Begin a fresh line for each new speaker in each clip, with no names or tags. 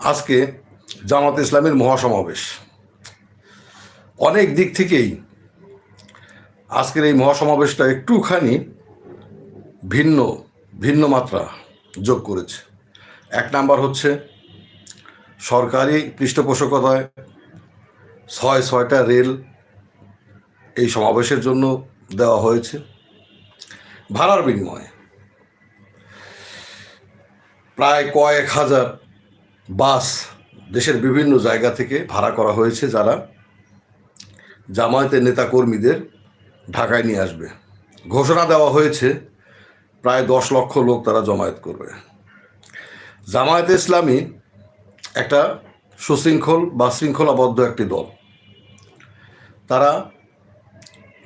আজকে জামাত ইসলামের মহাসমাবেশ। অনেক দিক থেকেই আজকের এই মহাসমাবেশটা একটুখানি ভিন্ন ভিন্ন মাত্রা যোগ করেছে। এক নাম্বার হচ্ছে সরকারি পৃষ্ঠপোষকতায় ছয় ছয়টা রেল এই সমাবেশের জন্য দেওয়া হয়েছে। ভাড়ার বিনিময়ে। প্রায় কয়েক হাজার বাস দেশের বিভিন্ন জায়গা থেকে ভাড়া করা হয়েছে যারা জামায়াতের নেতাকর্মীদের ঢাকায় নিয়ে আসবে। ঘোষণা দেওয়া হয়েছে, প্রায় দশ লক্ষ লোক তারা জমায়েত করবে। জামায়াতে ইসলামী একটা সুশৃঙ্খল বা শৃঙ্খলাবদ্ধ একটি দল। তারা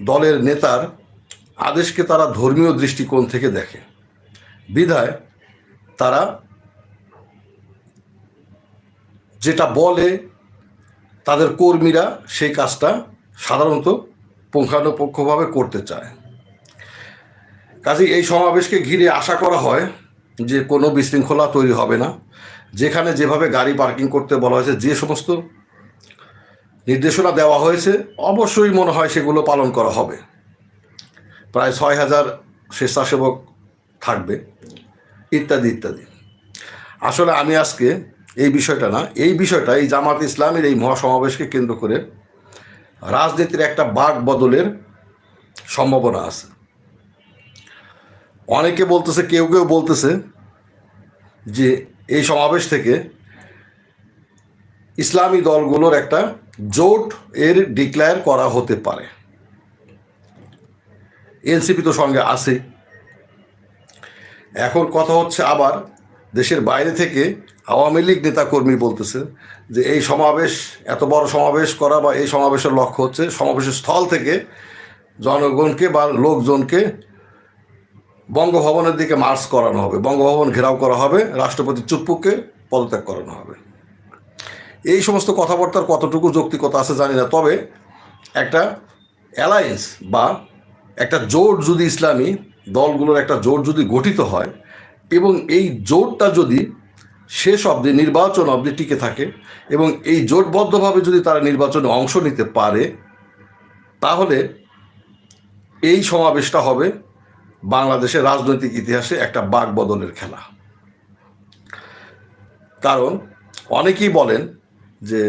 দলের নেতার আদেশকে তারা ধর্মীয় দৃষ্টিকোণ থেকে দেখে। বিধায় তারা যেটা বলে তাদের কর্মীরা সেই কাজটা সাধারণত পুঙ্খানুপুঙ্খভাবে করতে চায়। কাজে এই সমাবেশকে ঘিরে আশা করা হয় যে কোনো বিশৃঙ্খলা তৈরি হবে না। যেখানে যেভাবে গাড়ি পার্কিং করতে বলা হয়েছে, যে সমস্ত নির্দেশনা দেওয়া হয়েছে, অবশ্যই মনে হয় সেগুলো পালন করা হবে। প্রায় ছয় হাজার স্বেচ্ছাসেবক থাকবে, ইত্যাদি ইত্যাদি। আসলে আমি আজকে এই বিষয়টা না, এই বিষয়টা এই জামাত ইসলামের এই মহাসমাবেশকে কেন্দ্র করে রাজনীতির একটা বাক বদলের সম্ভাবনা আছে। অনেকে বলতেছে, কেউ কেউ বলতেছে যে এই সমাবেশ থেকে ইসলামী দলগুলোর একটা জোট এর ডিক্লেয়ার করা হতে পারে। এনসিপি তো সঙ্গে আছে। এখন কথা হচ্ছে আবার দেশের বাইরে থেকে আওয়ামী লীগ নেতাকর্মী বলতেছে যে এই সমাবেশ, এত বড় সমাবেশ করা বা এই সমাবেশের লক্ষ্য হচ্ছে সমাবেশের স্থল থেকে জনগণকে বা লোকজনকে বঙ্গভবনের দিকে মার্চ করানো হবে। বঙ্গভবন ঘেরাও করা হবে, রাষ্ট্রপতি চুপ্পুকে পদত্যাগ করানো হবে। এই সমস্ত কথাবার্তার কতটুকু যৌক্তিকতা আছে জানি না, তবে একটা অ্যালায়েন্স বা একটা জোট যদি ইসলামী দলগুলোর একটা জোট যদি গঠিত হয় এবং এই জোটটা যদি শেষ অবধি নির্বাচন অবধি টিকে থাকে এবং এই জোটবদ্ধভাবে যদি তারা নির্বাচনে অংশ নিতে পারে, তাহলে এই সমাবেশটা হবে বাংলাদেশের রাজনৈতিক ইতিহাসে একটা বাক বদলের খেলা। কারণ অনেকেই বলেন যে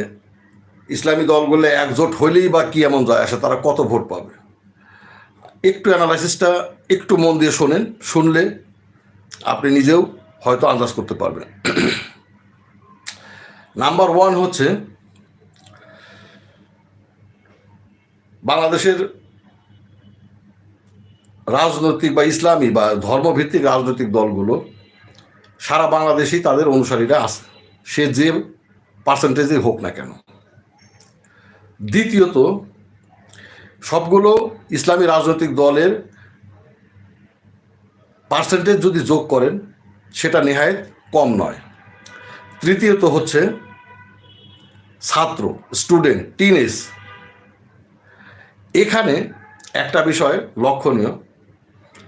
ইসলামী দলগুলো একজোট হইলেই বা কি এমন যায় আসে, তারা কত ভোট পাবে? একটু অ্যানালাইসিসটা একটু মন দিয়ে শোনেন, শুনলে আপনি নিজেও হয়তো আন্দাজ করতে পারবেন নাম্বার ওয়ান হচ্ছে, বাংলাদেশের রাজনৈতিক বা ইসলামী বা ধর্মভিত্তিক রাজনৈতিক দলগুলো সারা বাংলাদেশেই তাদের অনুসারীরা আছে। সে যে পার্সেন্টেজে হোক না কেন। দ্বিতীয়ত, সবগুলো ইসলামী রাজনৈতিক দলের পার্সেন্টেজ যদি যোগ করেন সেটা নেহায় কম নয়। তৃতীয়ত হচ্ছে ছাত্র স্টুডেন্ট টিনেজ এখানে একটা বিষয় লক্ষণীয়।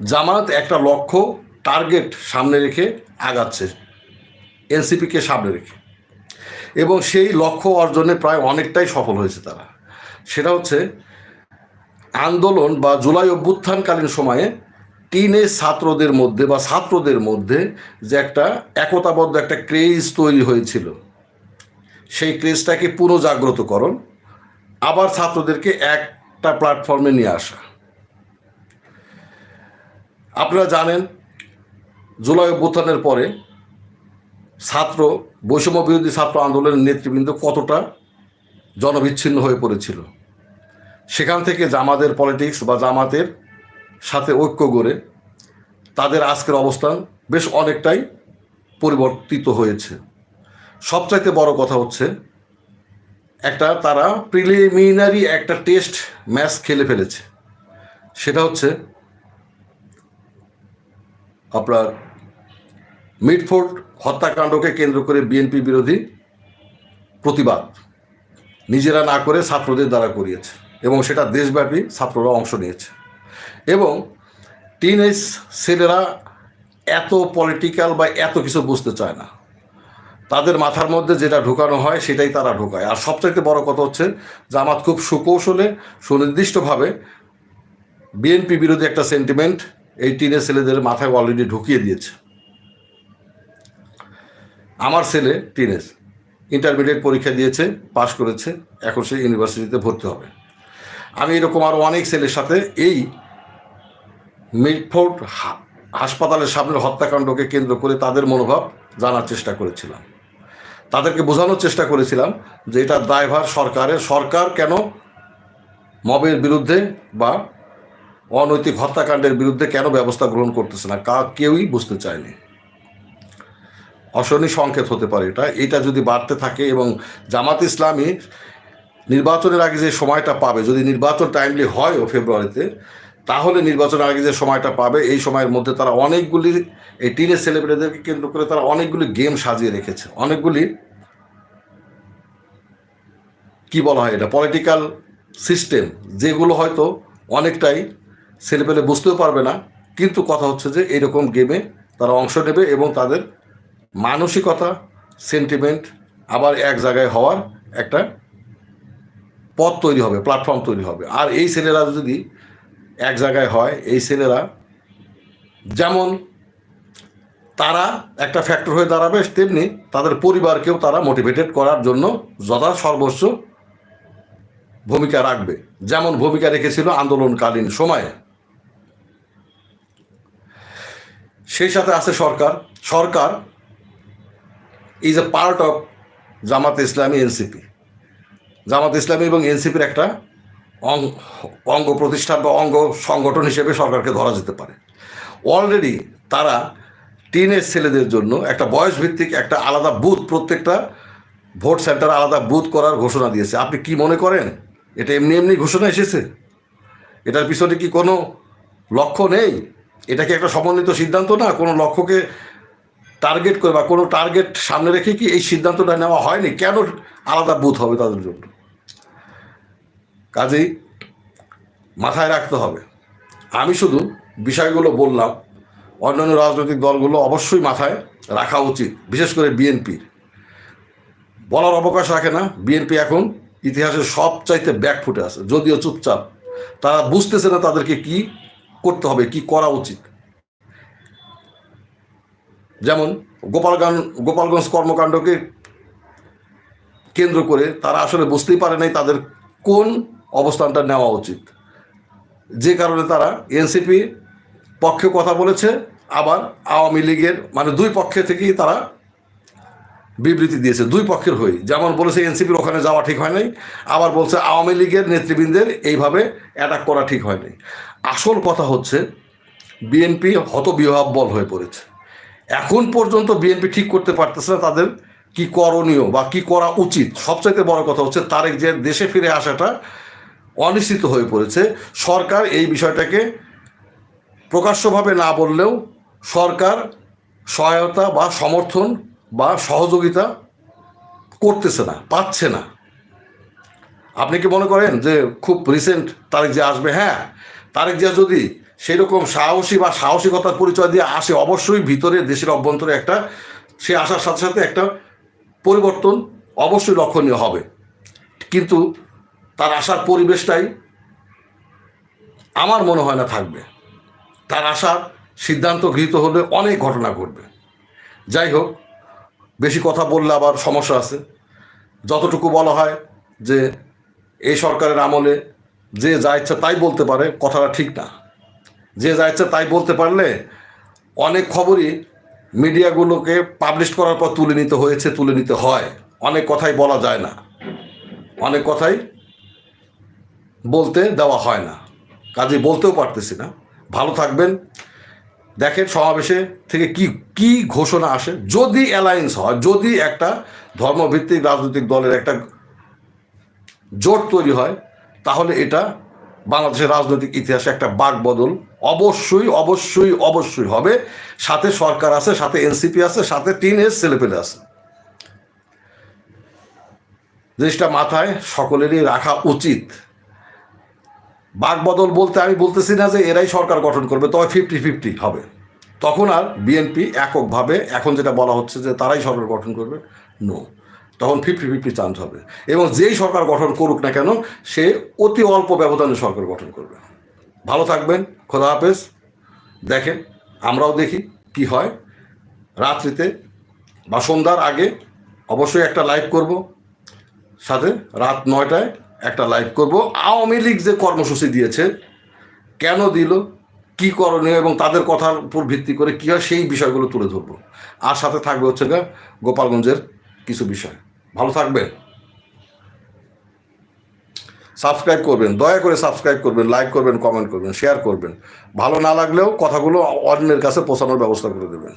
জামাত একটা লক্ষ্য টার্গেট সামনে রেখে আগাচ্ছে এনসিপিকে সামনে রেখে। এবং সেই লক্ষ্য অর্জনে প্রায় অনেকটাই সফল হয়েছে তারা। সেটা হচ্ছে আন্দোলন বা জুলাই অভ্যুত্থানকালীন সময়ে টিনেজ ছাত্রদের মধ্যে বা ছাত্রদের মধ্যে যে একটা একতাবদ্ধ একটা ক্রেজ তৈরি হয়েছিল। সেই ক্রেজটাকে পুনঃজাগ্রতকরণ আবার ছাত্রদেরকে একটা প্ল্যাটফর্মে নিয়ে আসা। আপনারা জানেন, জুলাই অভ্যুত্থানের পরে ছাত্র, বৈষম্য বিরোধী ছাত্র আন্দোলনের নেতৃবৃন্দ কতটা জনবিচ্ছিন্ন হয়ে পড়েছিল। সেখান থেকে জামাতের পলিটিক্স বা জামাতের সাথে ঐক্য গড়ে তাদের আজকের অবস্থান বেশ অনেকটাই পরিবর্তিত হয়েছে। সবচাইতে বড় কথা হচ্ছে, একটা তারা প্রিলিমিনারি একটা টেস্ট ম্যাচ খেলে ফেলেছে। সেটা হচ্ছে আপনার মিটফোর্ড হত্যাকাণ্ডকে কেন্দ্র করে বিএনপি বিরোধী প্রতিবাদ নিজেরা না করে ছাত্রদের দ্বারা করিয়েছে এবং সেটা দেশব্যাপী ছাত্ররা অংশ নিয়েছে। এবং টিনেজ ছেলেরা এত পলিটিক্যাল বা এত কিছু বুঝতে চায় না। তাদের মাথার মধ্যে যেটা ঢুকানো হয় সেটাই তারা ঢুকায়। আর সবচাইতে বড় কথা হচ্ছে, জামাত খুব সুকৌশলে, সুনির্দিষ্টভাবে বিএনপি বিরোধী একটা সেন্টিমেন্ট এই টিনের ছেলেদের মাথায় অলরেডি ঢুকিয়ে দিয়েছে। আমার ছেলে টিনেজ ইন্টারমিডিয়েট পরীক্ষা দিয়েছে, পাশ করেছে, এখন সে ইউনিভার্সিটিতে ভর্তি হবে। আমি এরকম আরও অনেক ছেলের সাথে এই মিটফোর্ড হাসপাতালের সামনের হত্যাকাণ্ডকে কেন্দ্র করে তাদের মনোভাব জানার চেষ্টা করেছিলাম। তাদেরকে বোঝানোর চেষ্টা করেছিলাম যে এটা দায়ভার সরকারের। সরকার কেন মবের বিরুদ্ধে বা অনৈতিক হত্যাকাণ্ডের বিরুদ্ধে কেন ব্যবস্থা গ্রহণ করতেছে না, কা কেউই বুঝতে চায়নি। অশনি সংকেত হতে পারে এটা। এটা যদি বাড়তে থাকে এবং জামাত ইসলামী নির্বাচনের আগে যে সময়টা পাবে, যদি নির্বাচন টাইমলি হয় ও ফেব্রুয়ারিতে তাহলে নির্বাচনের আগে যে সময়টা পাবে, এই সময়ের মধ্যে তারা অনেকগুলি, এই টিনের সেলিব্রিটিদেরকে কেন্দ্র করে তারা অনেকগুলি গেম সাজিয়ে রেখেছে। অনেকগুলি, কি বলা হয় এটা পলিটিক্যাল সিস্টেম যেগুলো হয়তো অনেকটাই ছেলেপেলে বুঝতেও পারবে না, কিন্তু কথা হচ্ছে যে এরকম গেমে তারা অংশ নেবে এবং তাদের মানসিকতা সেন্টিমেন্ট আবার এক জায়গায় হওয়ার একটা পথ তৈরি হবে প্ল্যাটফর্ম তৈরি হবে। আর এই ছেলেরা যদি এক জায়গায় হয় এই ছেলেরা। যেমন তারা একটা ফ্যাক্টর হয়ে দাঁড়াবে তেমনি তাদের পরিবারকেও তারা মোটিভেটেড করার জন্য যথা সর্বস্ব ভূমিকা রাখবে। যেমন ভূমিকা রেখেছিল আন্দোলনকালীন সময়ে। সেই সাথে আছে Sarkar. Sarkar is a part of Jamaat Islami NCP. Jamaat ইসলামী এবং এনসিপির একটা অং- অঙ্গ প্রতিষ্ঠান বা অঙ্গ সংগঠন হিসেবে সরকারকে ধরা যেতে পারে। অলরেডি তারা টিনের ছেলেদের জন্য একটা বয়স ভিত্তিক একটা আলাদা বুথ প্রত্যেকটা ভোট সেন্টার আলাদা বুথ করার ঘোষণা দিয়েছে। আপনি কি মনে করেন? এটা এমনি এমনি ঘোষণা এসেছে? এটার পিছনে কি কোনো লক্ষ্য নেই? এটা কি একটা সমন্বিত সিদ্ধান্ত? না, কোনো লক্ষ্যকে টার্গেট করে বা কোনো টার্গেট সামনে রেখে কি এই সিদ্ধান্তটা নেওয়া হয়নি? কেন আলাদা বুথ হবে তাদের জন্য? কাজেই মাথায় রাখতে হবে। আমি শুধু বিষয়গুলো বললাম, অন্যান্য রাজনৈতিক দলগুলো অবশ্যই মাথায় রাখা উচিত, বিশেষ করে বিএনপির বলার অবকাশ রাখে না, বিএনপি এখন ইতিহাসের সবচাইতে ব্যাক ফুটে আছে, যদিও চুপচাপ। তারা বুঝতেছে না তাদেরকে কি করতে হবে, কি করা উচিত। যেমন গোপালগঞ্জ গোপালগঞ্জ কর্মকাণ্ডকে কেন্দ্র করে তারা আসলে বুঝতেই পারে নাই তাদের কোন অবস্থানটা নেওয়া উচিত। যে কারণে তারা এনসিপি পক্ষে কথা বলেছে, আবার আওয়ামী লীগের মানে দুই পক্ষে থেকেই তারা বিবৃতি দিয়েছে, দুই পক্ষের হয়ে যেমন বলেছে এনসিপির ওখানে যাওয়া ঠিক হয় নাই, আবার বলছে আওয়ামী লীগের নেতৃবৃন্দের এইভাবে অ্যাটাক করা ঠিক হয় নাই। আসল কথা হচ্ছে, বিএনপি হতবিহ্বল হয়ে পড়েছে। এখন পর্যন্ত বিএনপি ঠিক করতে পারতেছে না তাদের কি করণীয় বা কি করা উচিত। সবচাইতে বড় কথা হচ্ছে, তারেক যে দেশে ফিরে আসাটা অনিশ্চিত হয়ে পড়েছে। সরকার এই বিষয়টাকে প্রকাশ্যভাবে না বললেও সরকার সহায়তা বা সমর্থন বা সহযোগিতা করতেছে না, পাচ্ছে না। আপনি কি মনে করেন যে খুব রিসেন্ট তারেক যে আসবে? হ্যাঁ তারেক জিয়া যদি সেরকম সাহসী বা সাহসিকতার পরিচয় দিয়ে আসে, অবশ্যই ভিতরে দেশের অভ্যন্তরে একটা সে আসার সাথে সাথে একটা পরিবর্তন অবশ্যই লক্ষণীয় হবে। কিন্তু তার আসার পরিবেশটাই আমার মনে হয় না থাকবে। তার আসার সিদ্ধান্ত গৃহীত হলে অনেক ঘটনা ঘটবে। যাই হোক, বেশি কথা বললে আবার সমস্যা আছে। যতটুকু বলা হয় যে, এই সরকারের আমলে যে যা ইচ্ছা তাই বলতে পারে, কথাটা ঠিক না। যে যা ইচ্ছা তাই বলতে পারলে অনেক খবরই মিডিয়াগুলোকে পাবলিশ করার পর তুলে নিতে হয়েছে, তুলে নিতে হয়। অনেক কথাই বলা যায় না। অনেক কথাই বলতে দেওয়া হয় না। কাজে বলতেও পারতেছি না। ভালো থাকবেন। দেখেন সমাবেশে থেকে কি কি ঘোষণা আসে। যদি অ্যালায়েন্স হয়, যদি একটা ধর্মভিত্তিক রাজনৈতিক দলের একটা জোট তৈরি হয়, তাহলে এটা বাংলাদেশের রাজনৈতিক ইতিহাসে একটা বাক বদল অবশ্যই অবশ্যই অবশ্যই হবে। সাথে সরকার আছে, সাথে এনসিপি আছে, সাথে টিন এজ ছেলেপেলে আছে। জিনিসটা মাথায় সকলেরই রাখা উচিত। বাক বদল বলতে আমি বলতেছি না যে এরাই সরকার গঠন করবে, তবে ফিফটি ফিফটি হবে। তখন আর বিএনপি এককভাবে, এখন যেটা বলা হচ্ছে যে তারাই সরকার গঠন করবে নো তখন ফিফটি ফিফটি চান্স হবে। এবং যেই সরকার গঠন করুক না কেন, সে অতি অল্প ব্যবধানে সরকার গঠন করবে। ভালো থাকবেন, খোদা হাফেজ। দেখেন, আমরাও দেখি কি হয়। রাত্রিতে বা সন্ধ্যার আগে অবশ্যই একটা লাইভ করব। সাথে রাত নয়টায় একটা লাইভ করব। আওয়ামী লীগ যে কর্মসূচি দিয়েছে, কেন দিল, কি করণীয় এবং তাদের কথার উপর ভিত্তি করে কী হয়, সেই বিষয়গুলো তুলে ধরবো। আর সাথে থাকবে হচ্ছে গা গোপালগঞ্জের কিছু বিষয়। ভালো থাকবেন। সাবস্ক্রাইব করবেন, দয়া করে সাবস্ক্রাইব করবেন লাইক করবেন কমেন্ট করবেন শেয়ার করবেন। ভালো না লাগলেও কথাগুলো অন্যের কাছে পৌঁছানোর ব্যবস্থা করে দেবেন।